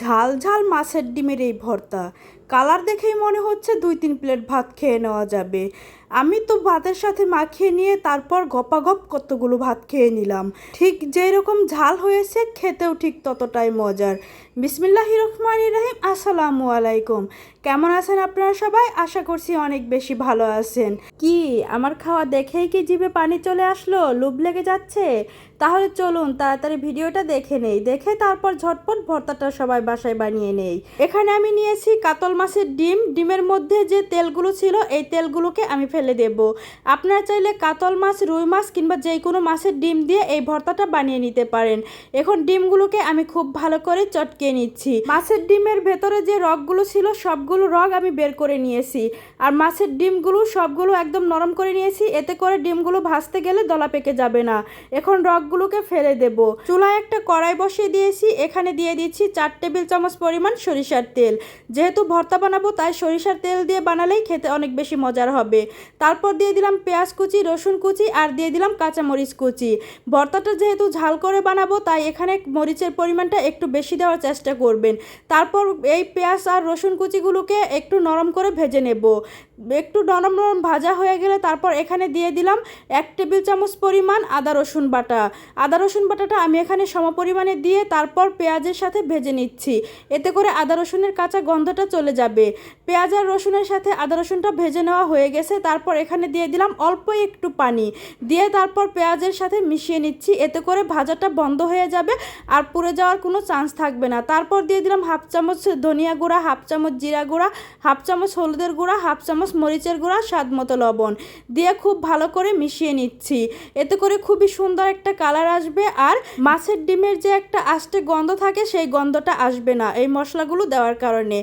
ঝাল ঝাল মাছের ডিমের এই ভর্তা। কালার দেখেই মনে হচ্ছে দুই তিন প্লেট ভাত খেয়ে নেওয়া যাবে। আমি তো ভাতের সাথে মাখিয়ে নিয়ে তারপর গপাগপ কতগুলো ভাত খেয়ে নিলাম। ঠিক যেই রকম ঝাল হয়েছে, খেতেও ঠিক ততটাই মজার। বিসমিল্লাহি রহমান রাহিম, আসসালামু আলাইকুম। কেমন আছেন আপনারা সবাই? আশা করছি অনেক বেশি ভালো আছেন। কি, আমার খাওয়া দেখেই কি জিভে পানি চলে আসলো? লোভ লেগে যাচ্ছে? তাহলে চলুন তাড়াতাড়ি ভিডিওটা দেখে নেই। দেখে তারপর ঝটপট ভর্তাটা সবাই বাসায় বানিয়ে নেই। এখানে আমি নিয়েছি কাতল মাছের ডিম, ডিমের মধ্যে যে তেলগুলো ছিল এই তেলগুলোকে আমি ফেলে দেব। আপনারা চাইলে কাতল মাছ, রুই মাছ কিংবা যে কোনো মাছের ডিম দিয়ে এই ভর্তাটা বানিয়ে নিতে পারেন। এখন ডিমগুলোকে আমি খুব ভালো করে চটকিয়ে নিচ্ছি। মাছের ডিমের ভেতরে যে রগগুলো ছিল, সবগুলো রগ আমি বের করে নিয়েছি। আর মাছের ডিমগুলো, সবগুলো একদম নরম করে নিয়েছি। এতে করে ডিমগুলো ভাজতে গেলে দলা পেকে যাবে না। এখন রগগুলোকে ফেলে দেব। চুলায় একটা কড়াই বসিয়ে দিয়েছি। এখানে দিয়ে দিচ্ছি চার টেবিল চামচ পরিমাণ সরিষার তেল। যেহেতু ভর্তা বানাবো, তাই সরিষার তেল দিয়ে বানালেই খেতে অনেক বেশি মজার হবে। তারপর দিয়ে দিলাম পেঁয়াজ কুচি, রসুন কুচি আর দিয়ে দিলাম কাঁচামরিচ কুচি। ভর্তাটা যেহেতু ঝাল করে বানাবো, তাই এখানে মরিচের পরিমাণটা একটু বেশি দেওয়ার চেষ্টা করবেন। তারপর এই পেঁয়াজ আর রসুন কুচিগুলোকে একটু নরম করে ভেজে নেব। একটু নরম নরম ভাজা হয়ে গেলে তারপর এখানে দিয়ে দিলাম এক টেবিল চামচ পরিমাণ আদা রসুন বাটা। আদা রসুন বাটাটা আমি এখানে সম পরিমাণে দিয়ে তারপর পেঁয়াজের সাথে ভেজে নিচ্ছি। এতে করে আদা রসুনের কাঁচা গন্ধটা চলে যাবে। পেঁয়াজ আর রসুনের সাথে আদা রসুনটা ভেজে নেওয়া হয়ে গেছে, তারপর এখানে দিয়ে দিলাম অল্প একটু পানি। দিয়ে তারপর পেঁয়াজের সাথে মিশিয়ে নিচ্ছি, এতে করে ভাজাটা বন্ধ হয়ে যাবে আর পুড়ে যাওয়ার কোনো চান্স থাকবে না। তারপর দিয়ে দিলাম হাফ চামচ ধনিয়া গুঁড়া, হাফ চামচ জিরা গুঁড়া, হাফ চামচ হলুদের গুঁড়া, হাফ চামচ মরিচের গুঁড়া, স্বাদ মতো লবণ দিয়ে খুব ভালো করে মিশিয়ে নিচ্ছি। এতে করে খুবই সুন্দর একটা কালার আসবে আর মাছের ডিমের যে একটা আষ্টে গন্ধ থাকে সেই গন্ধটা আসবে না এই মশলাগুলো দেওয়ার কারণে।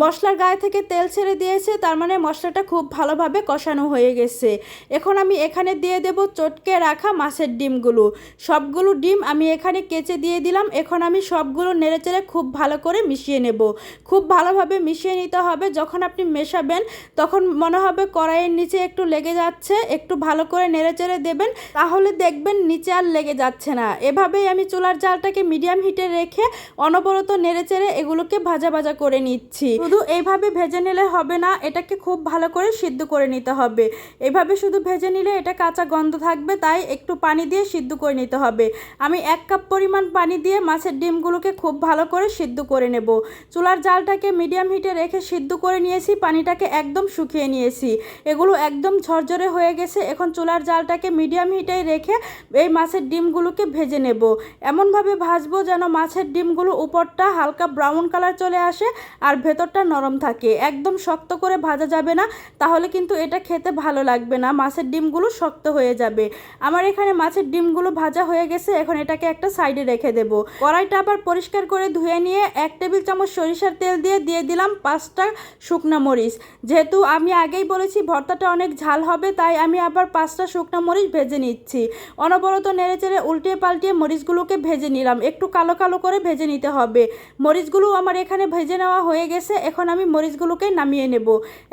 মশলার গায়ে থেকে তেল ছেড়ে দিয়েছে, তার মানে মশলাটা খুব ভালোভাবে কষানো হয়ে গেছে। এখন আমি এখানে দিয়ে দেব চটকে রাখা মাছের ডিমগুলো। সবগুলো ডিম আমি এখানে কেচে দিয়ে দিলাম, এখন আমি সবগুলো নেড়েচেড়ে খুব ভালো করে মিশিয়ে নেব। খুব ভালোভাবে মিশিয়ে নিতে হবে, যখন আপনি মেশাবেন তখন মনে হবে কড়াইয়ের নিচে একটু লেগে যাচ্ছে, একটু ভালো করে নেড়েচেড়ে দেবেন, তাহলে দেখবেন নিচে আর লেগে যাচ্ছে না। এভাবেই আমি চুলার জালটাকে মিডিয়াম হিটে রেখে অনবরত নেড়েচেড়ে এগুলোকে ভাজা ভাজা করে নিচ্ছি। শুধু এইভাবে ভেজে নিলে হবে না, এটাকে খুব ভালো করে সিদ্ধ করে নিতে হবে। এভাবে শুধু ভেজে নিলে এটা কাঁচা গন্ধ থাকবে, তাই একটু পানি দিয়ে সিদ্ধ করে নিতে হবে। আমি এক কাপ পরিমাণ পানি দিয়ে মাছের ডিমগুলোকে খুব ভালো করে সিদ্ধ করে নেব। চুলার জালটাকে মিডিয়াম হিটে রেখে সিদ্ধ করে নিয়েছি, পানিটাকে একদম শুকিয়ে নিয়েছি। এগুলো একদম ঝরঝরে হয়ে গেছে। এখন চুলার জালটাকে মিডিয়াম হিটে রেখে এই মাছের ডিমগুলোকে ভেজে নেব। এমনভাবে ভাজবো যেন মাছের ডিমগুলো উপরটা হালকা ব্রাউন কালার চলে আসে আর ভেতরটা নরম থাকে। একদম শক্ত করে ভাজা যাবে না, তাহলে কিন্তু এটা খেতে ভালো লাগবে না। মাছের ডিমগুলো শক্ত হয়ে যাবে। আমার এখানে মাছের ডিমগুলো ভাজা হয়ে গেছে। এখন এটাকে একটা সাইডে রেখে দেব। কড়াইটা আবার পরিষ্কার করে ধুয়ে নিয়ে এক টেবিল চামচ সরিষার তেল দিয়ে দিয়ে দিলাম পাঁচটা শুকনা মরিচ। যেহেতু আমি আগেই বলেছি, ভর্তাটা অনেক ঝাল হবে, তাই আমি আবার পাঁচটা শুকনা মরিচ ভেজে নিচ্ছি। অনবরত নেড়ে চেড়ে উল্টিয়ে পাল্টিয়ে মরিচগুলোকে ভেজে নিলাম। একটু কালো কালো করে ভেজে নিতে হবে। মরিচগুলো আমার এখানে ভেজে নেওয়া হয়ে গেছে, এখন আমি মরিচগুলোকে নামিয়ে নেব।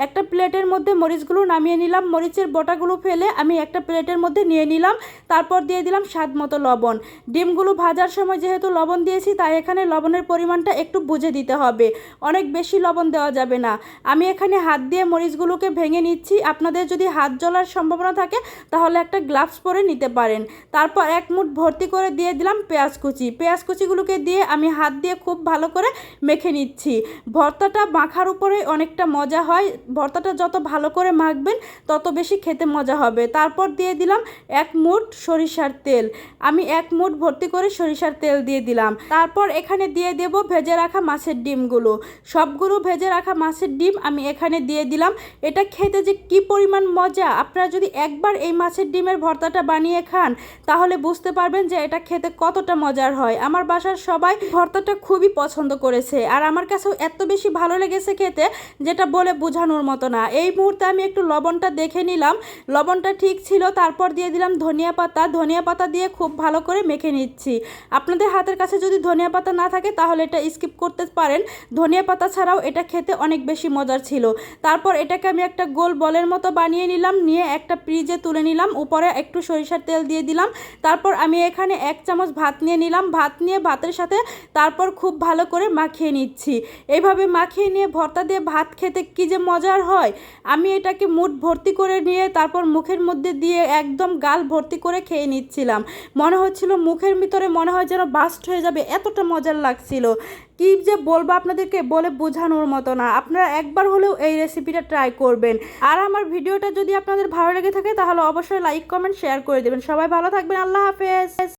একটা প্লেটের মধ্যে মরিচগুলো নামিয়ে নিলাম, মরিচের বটাগুলো ফেলে আমি একটা প্লেটের মধ্যে নিয়ে নিলাম, তারপর দিয়ে দিলাম স্বাদ মতো লবণ। ডিমগুলো ভাজার সময় যেহেতু লবণ দিয়েছি, তাই এখানে লবণের পরিমাণটা একটু বুঝে দিতে হবে। অনেক বেশি লবণ দেওয়া যাবে না। আমি এখানে হাত দিয়ে মরিচগুলোকে ভেঙে নিচ্ছি। আপনাদের যদি হাত জ্বলার সম্ভাবনা থাকে, তাহলে একটা গ্লাভস পরে নিতে পারেন। তারপর এক মুঠ ভর্তি করে দিয়ে দিলাম পেঁয়াজ কুচি। পেঁয়াজ কুচিগুলোকে দিয়ে আমি হাত দিয়ে খুব ভালো করে মেখে নিচ্ছি। ভর্তাটা মাখার উপরে অনেকটা মজা হয়। ভর্তাটা যত ভালো করে মাখবেন, তত বেশি খেতে মজা হবে। তারপর দিয়ে দিলাম এক মুঠ সরিষার তেল। আমি এক মুঠ ভর্তি করে সরিষার তেল দিয়ে দিলাম। তারপর এখানে দিয়ে দেব ভেজে রাখা মাছের ডিমগুলো। সবগুলো ভেজে রাখা মাছের ডিম আমি এখানে দিয়ে দিলাম। এটা খেতে যে কি পরিমাণ মজা। আপনারা যদি একবার এই মাছের ডিমের ভর্তাটা বানিয়ে খান, তাহলে বুঝতে পারবেন যে এটা খেতে কতটা মজার হয়। আমার বাসার সবাই ভর্তাটা খুবই পছন্দ করেছে আর আমার কাছেও এত বেশি ভালো লেগেছে খেতে যেটা বলে বোঝানোর মতো না। এই মুহূর্তে আমি একটু লবণটা দেখে নিলাম। লবণটা ঠিক ছিল, তারপর দিয়ে দিলাম ধনিয়া পাতা। ধনিয়া পাতা দিয়ে খুব ভালো করে মেখে নিচ্ছি। আপনাদের হাতের কাছে যদি ধনিয়া পাতা না থাকে, তাহলে এটা স্কিপ করতে পারেন। ধনিয়া পাতা ছাড়াও এটা খেতে অনেক বেশি মজার ছিল। তারপর এটা এটাকে আমি একটা গোল বলের মতো বানিয়ে নিলাম, নিয়ে একটা ফ্রিজে তুলে নিলাম, উপরে একটু সরিষার তেল দিয়ে দিলাম। তারপর আমি এখানে এক চামচ ভাত নিয়ে নিলাম, ভাত নিয়ে ভাতের সাথে তারপর খুব ভালো করে মাখিয়ে নিচ্ছি। এইভাবে মাখিয়ে নিয়ে ভর্তা দিয়ে ভাত খেতে কি যে মজার হয়? আমি এটাকে মুঠ ভর্তি করে নিয়ে তারপর মুখের মধ্যে দিয়ে একদম গাল ভর্তি করে খেয়ে নিচ্ছিলাম। মনে হচ্ছিল মুখের ভিতরে মনে হয় যেন বাস্ট হয়ে যাবে, এতটা মজার লাগছিল। কি যে বলব আপনাদেরকে বলে বোঝানোর মতো না। আপনারা একবার হলেও এই রেসিপিটা ট্রাই করবেন। আর আমার ভিডিওটা যদি আপনাদের ভালো লেগে থাকে, তাহলে অবশ্যই লাইক কমেন্ট শেয়ার করে দেবেন। সবাই ভালো থাকবেন। আল্লাহ হাফেজ।